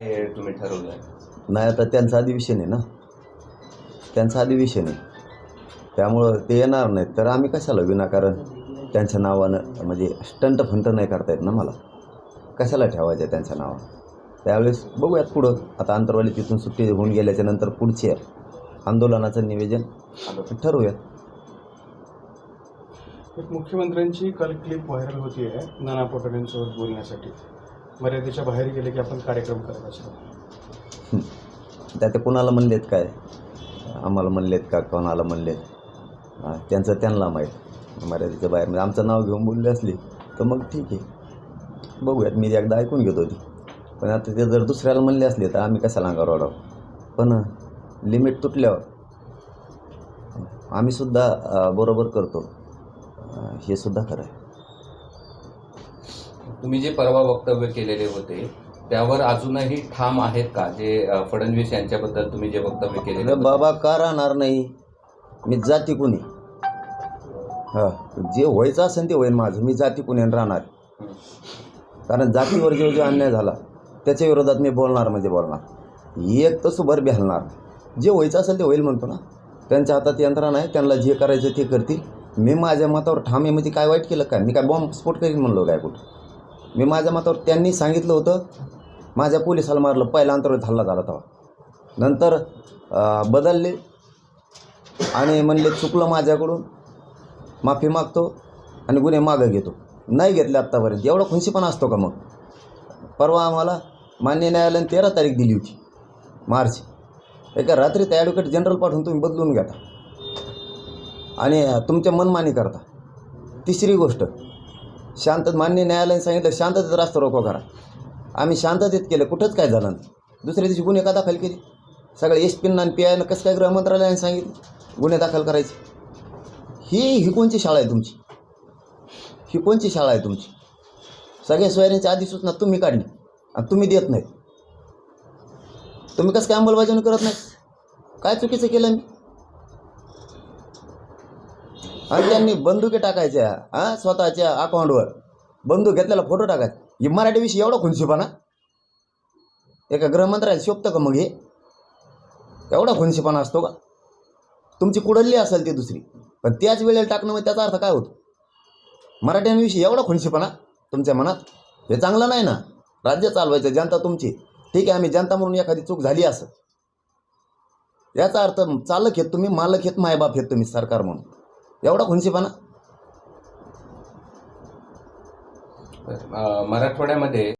हे तुम्ही ठरवलं आहे नाही आता त्यांचा अधिवेशन आहे ना. त्यांचं अधिवेशन आहे. त्यामुळं ते येणार नाहीत. तर आम्ही कशाला विनाकारण त्यांच्या नावानं म्हणजे स्टंट फंट नाही करता येत ना मला. कशाला ठेवायचं त्यांच्या नावानं? त्यावेळेस बघूयात पुढं. आता अंतरवाली तिथून सुट्टी होऊन गेल्याच्यानंतर पुढचे आंदोलनाचं निवेदन ठरवूयात. एक मुख्यमंत्र्यांची काल क्लिप व्हायरल होती आहे नाना पटोलेंसोबत बोलण्यासाठी. मर्यादेच्या बाहेर गेले की आपण कार्यक्रम करत असतो. त्या ते कोणाला म्हणलेत काय? आम्हाला म्हणलेत का? कोणाला म्हणलेत? त्यांचं त्यांना माहीत. मर्यादेच्या बाहेर. म्हणजे आमचं नाव घेऊन बोलले असली तर मग ठीक आहे. बघूयात. मी एकदा ऐकून घेतो ती. पण आता ते जर दुसऱ्याला म्हणले असले तर आम्ही कशाला अंगावर ओढावं? पण लिमिट तुटल्यावर आम्हीसुद्धा बरोबर करतो. हे सुद्धा खरं आहे. तुम्ही जे परवा वक्तव्य केलेले होते त्यावर अजूनही ठाम आहेत का? जे अ, फडणवीस यांच्याबद्दल तुम्ही जे वक्तव्य केलेले अरे होते? बाबा का राहणार नाही? मी जाती कुणी? हा जे व्हायचं असेल ते होईन माझं. मी जाती कुणी राहणार. कारण जातीवर जो जो अन्याय झाला त्याच्या विरोधात मी बोलणार म्हणजे बोलणार. एक तर सुभर हलणार जे व्हायचं असेल ते होईल म्हणतो ना. त्यांच्या हातात यंत्रणा आहे त्यांना जे करायचं ते करतील. मी माझ्या मतावर ठाम आहे म्हणजे काय वाईट केलं काय? मी काय बॉम्ब स्फोट करीन म्हणलो काय कुठं? मी माझ्या मतावर त्यांनी सांगितलं होतं. माझ्या पोलिसाला मारलं. पहिला अंतर्गत हल्ला झाला तेव्हा. नंतर बदलले. आणि म्हणले चुकलं माझ्याकडून. माफी मागतो आणि गुन्हे मागं घेतो. नाही घेतले आत्तापर्यंत एवढा खुशीपणा असतो का मग? परवा आम्हाला मान्य न्यायालयाने तेरा तारीख दिली होती. मार्च. एका रात्री त्या ॲडव्होकेट जनरल पाठवून तुम्ही बदलून घेता. आणि तुमच्या मनमानी करता. तिसरी गोष्ट शांत मान्य न्यायालयाने सांगितलं शांततेत रास्ता रोको करा आम्ही शांततेत केलं कुठंच काय झालं नाही. दुसऱ्या दिवशी गुन्हे का दाखल केले? सगळे एस पीनं आणि पी आयनं कसं काय गृहमंत्रालयाने सांगितलं? गुन्हे दाखल करायचे. ही ही कोणची शाळा आहे तुमची? ही कोणची शाळा आहे तुमची? सगळ्या सोयऱ्यांच्या अधिसूचना तुम्ही काढली आणि तुम्ही देत नाही तुम्ही कसं काय अंमलबजावणी करत नाही काय चुकीचं केलं मी? आणि त्यांनी बंदुके टाकायच्या हां स्वतःच्या अकाउंटवर बंदूक घेतलेला फोटो टाकायचा. ही मराठीविषयी एवढा खुनशीपणा. एका गृहमंत्र्याला शोभतं का मग हे? एवढा खुनशीपणा असतो का? तुमची कुडल्ली असेल ती दुसरी. पण त्याच वेळेला टाकणं म्हणजे त्याचा अर्थ काय होतो? मराठ्यांविषयी एवढा खुनशीपणा तुमच्या मनात? हे चांगलं नाही ना? राज्य चालवायचं जनता तुमची. ठीक आहे आम्ही जनता म्हणून एखादी चूक झाली असं याचा अर्थ चालक येत तुम्ही मालक घेत मायबाप घेत तुम्ही सरकार म्हणून. एवढा खुनसीपणा मराठवाड्यामध्ये